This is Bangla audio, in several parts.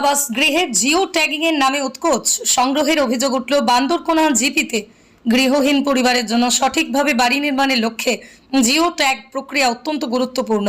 আবাস গৃহে জিও ট্যাগিং এর নামে উৎকোচ। সংগ্রহের অভিযোগ উঠল বান্দরকোনা জিপিতে। গৃহহীন পরিবারের জন্য সঠিকভাবে বাড়ি নির্মাণের লক্ষ্যে জিও ট্যাগ প্রক্রিয়া অত্যন্ত গুরুত্বপূর্ণ।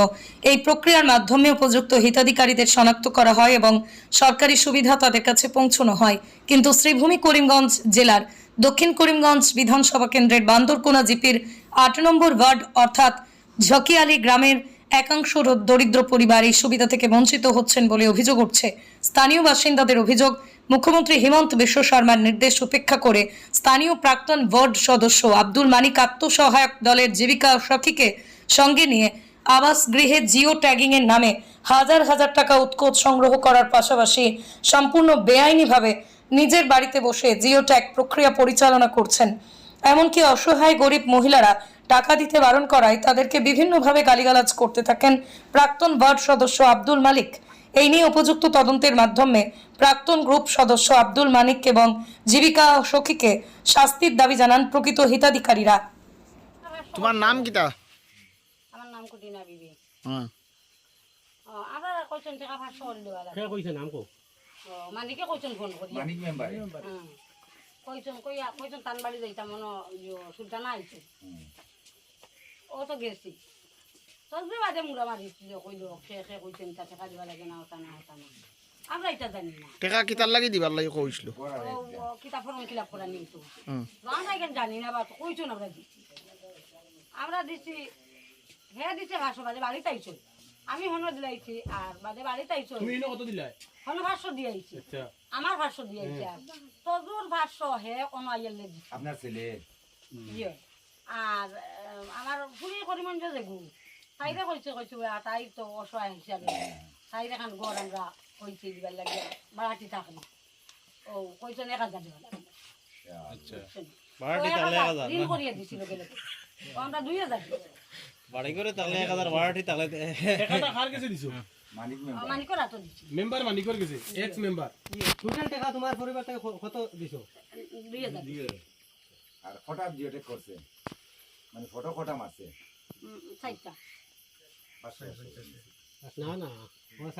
এই প্রক্রিয়ার মাধ্যমে উপযুক্ত হিতাধিকারীদের শনাক্ত করা হয় এবং সরকারি সুবিধা তাদের কাছে পৌঁছানো হয়। কিন্তু শ্রীভূমি করিমগঞ্জ জেলার দক্ষিণ করিমগঞ্জ বিধানসভা কেন্দ্রের বান্দরকোনা জিপির আট নম্বর ওয়ার্ড অর্থাৎ ঝকিয়ালি গ্রামের একাংশ দরিদ্র পরিবার এই সুবিধা থেকে বঞ্চিত হচ্ছেন বলে অভিযোগ উঠছে। স্থানীয় বাসিন্দাদের অভিযোগ, মুখ্যমন্ত্রী হেমন্ত বিশ্ব শর্মার নির্দেশ উপেক্ষা করে স্থানীয় প্রাক্তন ওয়ার্ড সদস্য আব্দুল মানিক আত্মসহায়ক দলের জীবিকা সখীকে সঙ্গে নিয়ে আবাস গৃহে জিও ট্যাগিং এর নামে হাজার হাজার টাকা উৎকোচ সংগ্রহ করার পাশাপাশি সম্পূর্ণ বেআইনিভাবে নিজের বাড়িতে বসে জিও ট্যাগ প্রক্রিয়া পরিচালনা করছেন। এমনকি অসহায় গরিব মহিলারা টাকা দিতে বারণ করায় তাদেরকে বিভিন্নভাবে গালিগালাজ করতে থাকেন প্রাক্তন ওয়ার্ড সদস্য আব্দুল মালিক। এই নিয়ে উপযুক্ত তদন্তের মাধ্যমে প্রাক্তন গ্রুপ সদস্য আব্দুল মানিক এবং জীবিকা সখীকে শাস্তির দাবি জানান প্রকৃত হিতাধিকারীরা। তোমার নাম কিতা আমার নাম কুটিনা বিবি। হ্যাঁ আবার কইছেন টাকা পাঁচশো করে দেওয়া লাগে কে কইছে নাম কো ও মালিকে কইছেন ফোন করি মানিক মেম্বার। কইছেন কইয়া কইছেন তান বাড়ি যাইতাম মনে সুলতানা আইছে। ও তো গেছি। তবে বাদে মুড়া মারিছি যে কইলো সে সে কইছেন তা টাকা দিবা লাগে না ওটা না ওটা না। আমরা এটা জানি না। টেকা কিতার লাগি দিবার লাগি কইছিল ও ও কিতাব ফর্ম ফিল আপ করা নিয়ে তো। আমরা এখানে জানি না বা কইছো না আমরা দিচ্ছি আমরা দিচ্ছি হ্যাঁ দিচ্ছে ভাষো বাদে বাড়িতে আইছো আমি হন দিলাইছি আর বাদে বাড়িতে আইছো তুমি কত হন ভাষ্য দিয়েছি আচ্ছা। আমার ভাষ্য দিয়েছি আর তদুর ভাষ্য হে অনাইলে দিচ্ছে আপনার ছেলে? ইয়ে। আর আমার ফুরি করিমন যে দেখু তাইরে কইছে কইছে "ওয়া, তাই তো অসহায় হিসাবে তাইরে খান গড় আমরা কইছে দিবার লাগে বাড়াটি থাকলে ও কইছেন এক হাজার দিবার লাগে আচ্ছা। এক তাহলে এক হাজার হাজার ঋণ করিয়ে দিছিল গেলে। আমরা দুই হাজার বাড়ি করে তাহলে এক হাজার বারোটি তাহলে দিছো? মেম্বার মানিকর হাতও দিছি। মেম্বার মানিকর গেছে এক্স মেম্বার টোটাল টাকা তোমার পরিবার থেকে কত দিছো? দুই হাজার দিছি। আর ফটা জিওটেক করছে। মানে ফটো ফটা মারছে না না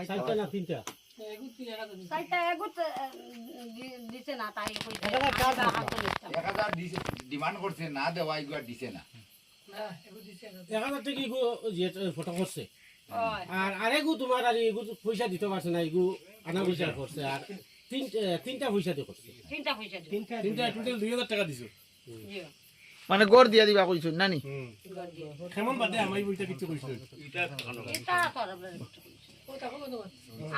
চারটা না তিনটা? ডিমান্ড করছে না দেওয়া এগুলো দিছে না। এক হাজার টাকা ফটো করছে। আর আরেগু তোমার আর এগু পয়সা দিতে পারছে না এগু আনা পয়সা করছে আর তিনটা পয়সা দিয়ে করছে। তিনটা পয়সা দিছি। তিনটা তিনটা টোটাল দুই হাজার টাকা দিছো। মানে গড় দিয়া দিবা কইছিল নানি। কেমন বাদে আমি বইটা কিছু এটা কইছি।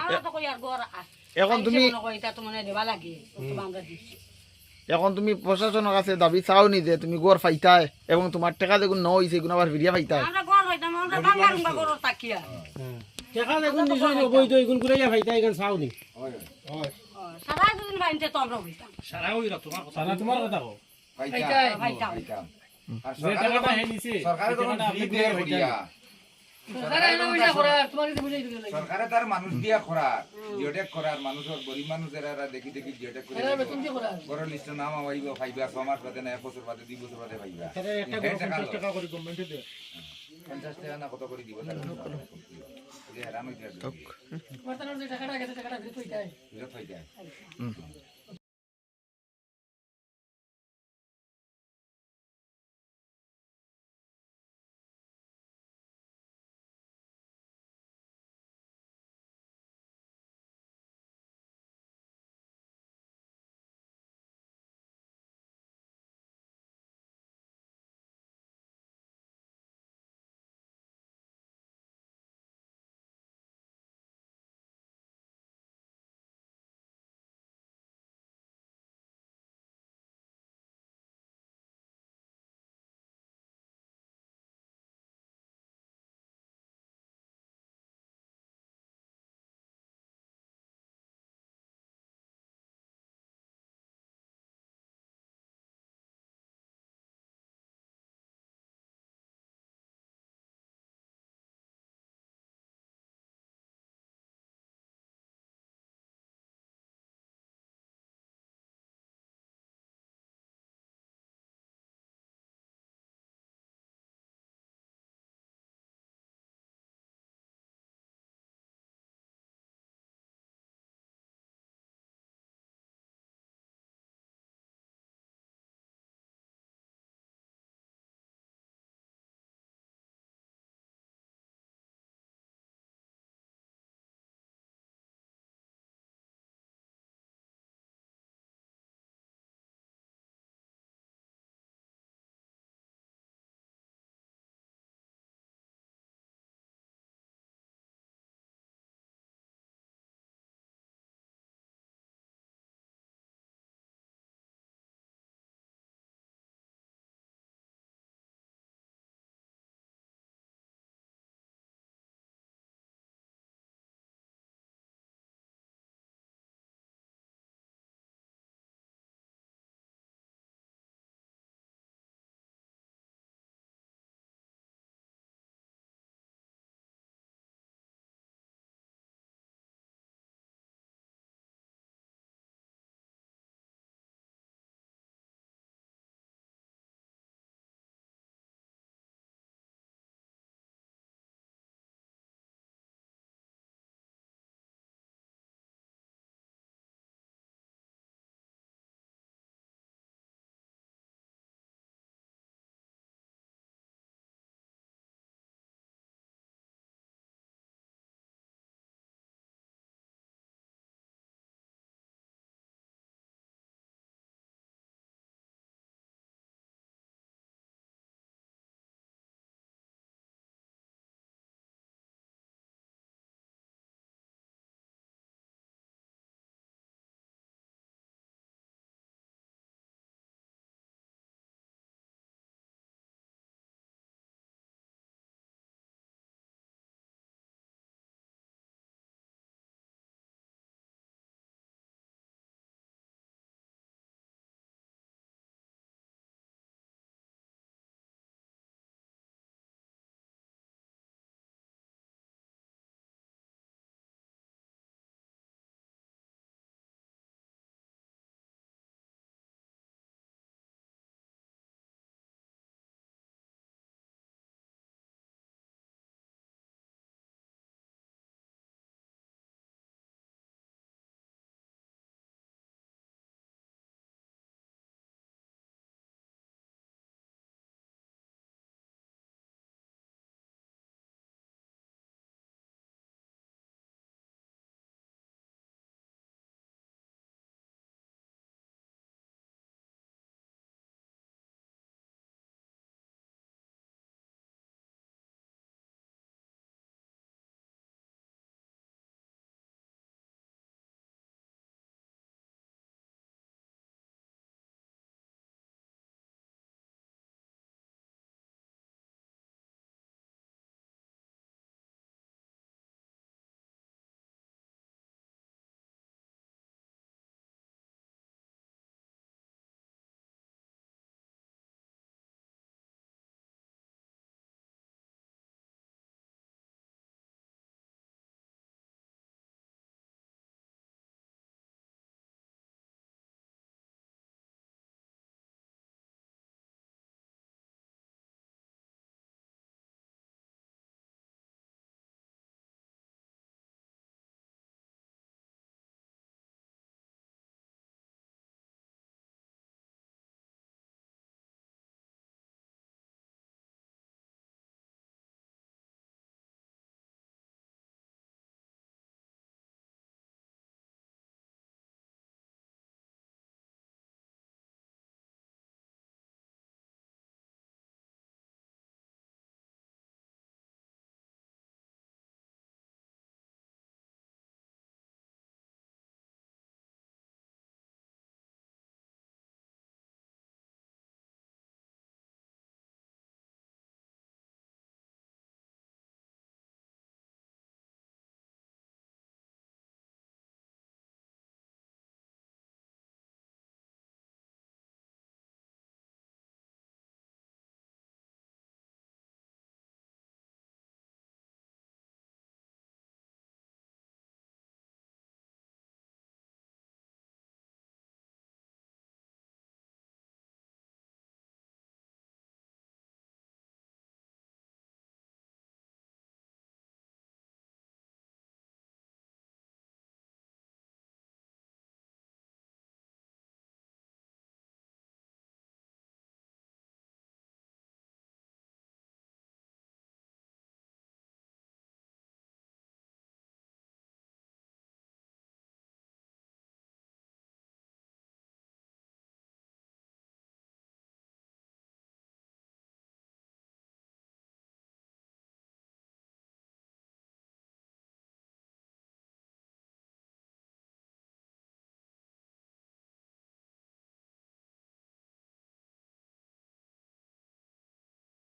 আমরা তো কই আর গড় আছে। এখন তুমি আইসে তো দেবা লাগে তো আমরা দিচ্ছি। এখন তুমি প্রশাসনের কাছে দাবি চাও নি যে তুমি গড় ফাইতায় এবং তোমার টাকা যেগুলো ন হইছে এগুলো আবার ফিরিয়া ফাইতায় আমরা গড় হইতাম আমরা বাংলা গড় তাকিয়া। টাকা দেখুন দিছো বই তো এগুন করে ভাইতা এখান চাওনি হয়। ও, সারা দিন বাইনতে তো আমরা হইতাম সারা হইরা তোমার কথা কো পাইতাম পাইতাম। পাইতাম আর যে সরকার টাকাটা টাকাটা তার মানুষ দিয়া খরার জিওটেক করার মানুষের গরিব মানুষের এরা দেখি দেখি জিওটেক করে বড় লিস্ট নাম আইব পাইবা ছ মাস বাদে না এক বছর বাদে দুই বছর বাদে হে পঞ্চাশ টাকা না কত করে দিব? তার যে হেরান হইতে আছে। ফেরত হয়ে যায়।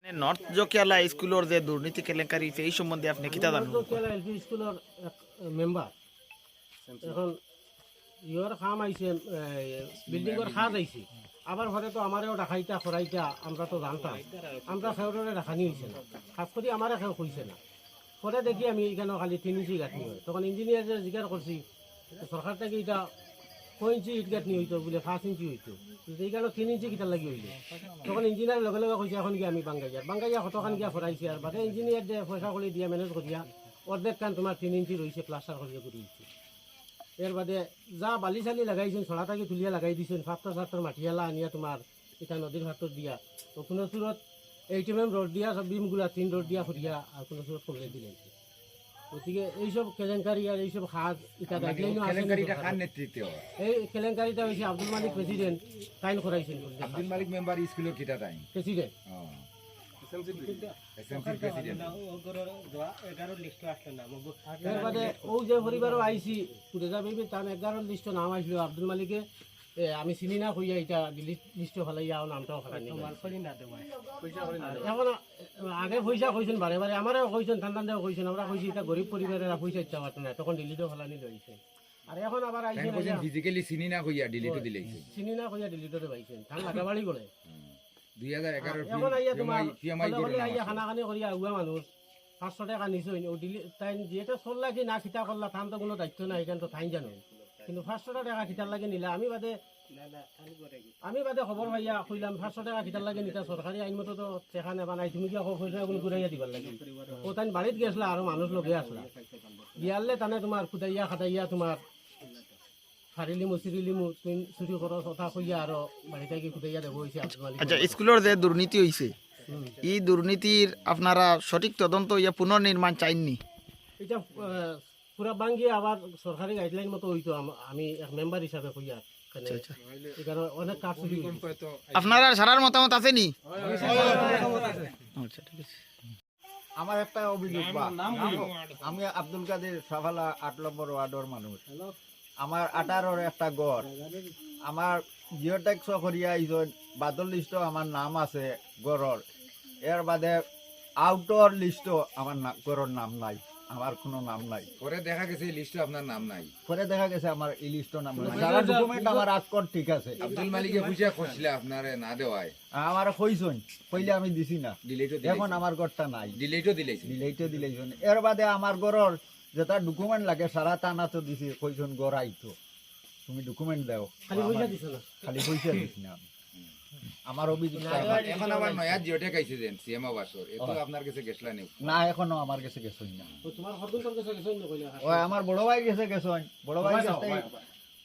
নর্থ জকিয়ালা স্কুলের যে দুর্নীতি কেলেঙ্কারি এই সম্বন্ধে আপনি কিতা জানেন? কেলা এল পি স্কুলের এক মেম্বার এখন ইয়র খাম আইছে বিল্ডিংয়ের খাজ আইছে। আবার ঘরে তো আমারও রাখাইতা খরাইতা আমরা তো জানতাম। আমরা সেওরে রাখানি হয়েছে না। খাস করে আমারে কেউ কইছে না। পরে দেখি আমি এখানে খালি তিন ইঞ্চি গাঁথনি হয়। তখন ইঞ্জিনিয়ার জিজ্ঞাসা করছি সরকার থেকে এটা ইঞ্চি ইট গাঁথনি হইতো বলে পাঁচ ইঞ্চি হইতো। কিন্তু এইখানে তিন ইঞ্চি কিতার লাগি হইলে। তখন ইঞ্জিনিয়ার লগে লগে কইছে, এখন গিয়ে আমি বাঙ্গাইয়ার বাঙ্গাইয়া কতখান গিয়া ফরাইছে আর বাদে ইঞ্জিনিয়ার যে পয়সা করে দিয়া ম্যানেজ করিয়া, অর্ধেক কান তোমার তিন ইঞ্চি রয়েছে প্লাস্টার করিয়া করে দিচ্ছে এর বাদে যা বালি চালি লাগাইছেন ছড়া থাকি তুলিয়া লাগাই দিছেন ফাত্তর সাত্তর মাটিয়ালা আনিয়া তোমার এটা নদীর হাতত দিয়া। তো কোনো চুরত এইট এম রোড দিয়া, সব বিমগুলা তিন রোড দিয়া ফুরিয়া আর কোনো চুরত কমলে দিলেন। গতিকে এইসব কেলেঙ্কারি আর এইসব হাত? এই কেলেঙ্কারিটা হয়েছে আব্দুল মালিক প্রেসিডেন্ট সাইন করাইছেন আব্দুল মালিক মেম্বার স্কুলের কিতা টাইম প্রেসিডেন্ট। এর বাদে ও যে পরিবারও আইসি। তার এগারোর লিস্ট নাম আসলো আব্দুল মালিকে। এ, আমি চিনি না কইয়া এটা লিস্ট ফেলাইয়া নামটাও ফেলাই এখন আগে পয়সা কইছেন বারে বারে আমারও কইছেন ঠান্ডা দেওয়া কইছেন আমরা কইছি এটা গরিব পরিবারের পয়সা ইচ্ছা পারতো না তখন ডিলিটও ফেলানি লইছে আর এখন আবার আইছেন ফিজিক্যালি চিনি না কইয়া ডিলিটও দিলেছে চিনি না কইয়া ডিলিটরে পাইছেন ধান লাগাবাড়ি বলে দুই হাজার এগারোর এখন আইয়া তোমার আইয়া খানা খানি করিয়া আগুয়া মানুষ পাঁচশো টাকা নিছই দিলি তাই যেটা চললা কি না খিতা করলা তো কোনো দায়িত্ব নাই এখান তো ঠাই জানো। কিন্তু পাঁচশো টাকা খিতার লাগে নিলা। আমি বাদে আমি বাদে খবর পাইয়া কইলাম পাঁচশো টাকা খিতার লাগে নিতা সরকারি আইন মতো তো টেকা নেবা নাই তুমি কি কোনো ঘুরাইয়া দিবার লাগে? ও তাই বাড়িত গেছলা আর মানুষ লগে আসলা দিয়ালে তানে তোমার খুদাইয়া খাটাইয়া তোমার ফারিলিমু চিরিলিমু তুমি চুরি করো কথা কইয়া আর বাড়িতে কি খুদাইয়া দেবো হয়েছে আচ্ছা স্কুলের যে দুর্নীতি হইছে এই দুর্নীতির আপনারা সঠিক তদন্ত ইয়া পুনর্নির্মাণ চাইননি? এটা পুরা বাঙ্গি আবার সরকারি গাইডলাইন মতো হইতো আমি এক মেম্বার হিসাবে অনেক কাজ চুরি হইছে। সারার মতামত আছে নি? আচ্ছা ঠিক আছে। আমার একটা অভিযোগ আমি আব্দুল কাদের সাফালা আট নম্বর ওয়ার্ডের মানুষ। আমার আঠারোর একটা গড়। আমার জিওটেক্স করিয়া আইসন বাদল লিস্টও আমার নাম আছে গড়র। এর বাদে আউটর লিস্টও আমার গড়র নাম নাই। আমার কোনো নাম নাই। পরে দেখা গেছে লিস্টে আপনার নাম নাই। পরে দেখা গেছে আমার এই লিস্টও নাম নাই। সারা ডকুমেন্ট আমার আজকর ঠিক আছে। আব্দুল মালিকে পয়সা খুঁজলে আপনারে না দেওয়ায়? আমার কইসন কইলে আমি দিছি না। ডিলেটও এখন আমার গড়টা নাই। ডিলেটও দিলেছে দিলেইতে দিলেইছন এর বাদে আমার ঘরের যেটা ডকুমেন্ট লাগে সারা টানা তো দিছি কইছন ঘর আইতো তুমি ডকুমেন্ট দাও। খালি পয়সা দিছো না? খালি পয়সা দিছি না আমি। আমার অভিযোগ এখন আবার নয়া জিওটে কাইছে দেন সিএম আবাসর এতো আপনার কাছে গেছলা নেই না এখনও আমার কাছে গেছই না। তোমার হরদুল কাছে গেছই না কইলা? ও আমার বড় ভাই গেছে গেছন বড় ভাই গেছে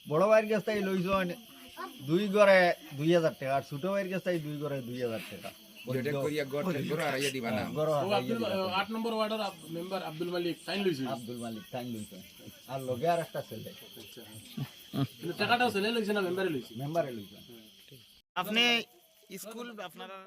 বড় ভাইয়ের কাছে লইছন দুই ঘরে দুই হাজার টাকা আর ছোট ভাইয়ের কাছে দুই ঘরে দুই হাজার টাকা। জিওটে করিয়া গড় গড় হারাইয়া দিবা না। ঘর হারাইয়া দিলা। আট নম্বর ওয়ার্ডের মেম্বার আব্দুল মালিক সাইন লইছিল আব্দুল মালিক টাইম লইছন আর লগে আর একটা ছেলে। টাকাটাও ছেলে লইছে না মেম্বারে লইছে? মেম্বারে লইছন আপনি স্কুল আপনারা